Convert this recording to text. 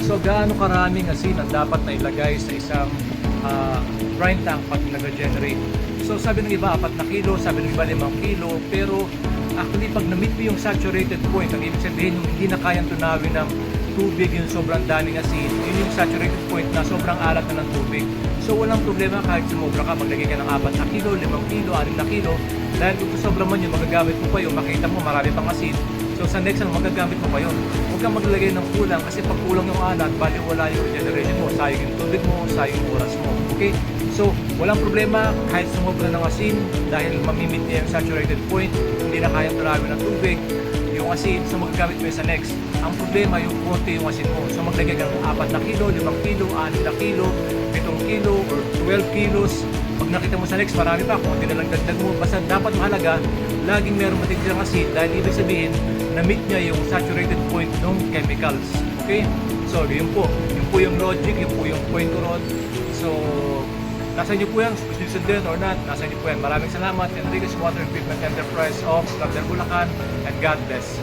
So gaano karaming asin ang dapat na ilagay sa isang ah, brine tank pag nag-regenerate? So sabi ng iba, 4 na kilo, sabi ng iba 5 kilo, pero actually pag na-meet mo yung saturated point, ang ibig sabihin yung hindi na kayang tunawin ng tubig, yung sobrang daming asin, yun yung saturated point na sobrang alat na ng tubig. So walang problema kahit sumobra ka, maglagay ka ng 4 na kilo, 5 kilo, 6 na kilo, dahil kung sobra man yun, magagamit mo pa yun, makita mo marami pang asin, So sa next ano, magagamit mo pa yun. Huwag kang maglagay ng kulang kasi pag kulang yung alat, bali wala yung regeneration mo, sayang yung tubig mo, sayang yung oras mo. Okay? So, walang problema kahit sumobra ng asin dahil mamimit niya yung saturated point, hindi na kayang turawin ng tubig, yung asin, so magagamit mo sa next. Ang problema, yung konti yung asin mo. So maglagay ka ng 4 na kilo, 5 kilo, 6 na kilo, 7 kilo, or 12 kilos. Pag nakita mo sa next, marami pa, kung na lang dagdag mo. Basta dapat mahalaga, laging meron matitirang asin dahil ibig sabihin, na-meet niya yung saturated point ng chemicals. Okay? So, yun po. Yun po yung logic, yun po yung point ko ron. So, nasa inyo po yan, nyo sundin or not, nasa inyo po yan. Maraming salamat. Enriquez Water Equipment Enterprise of Labdel, Bulacan, and God bless.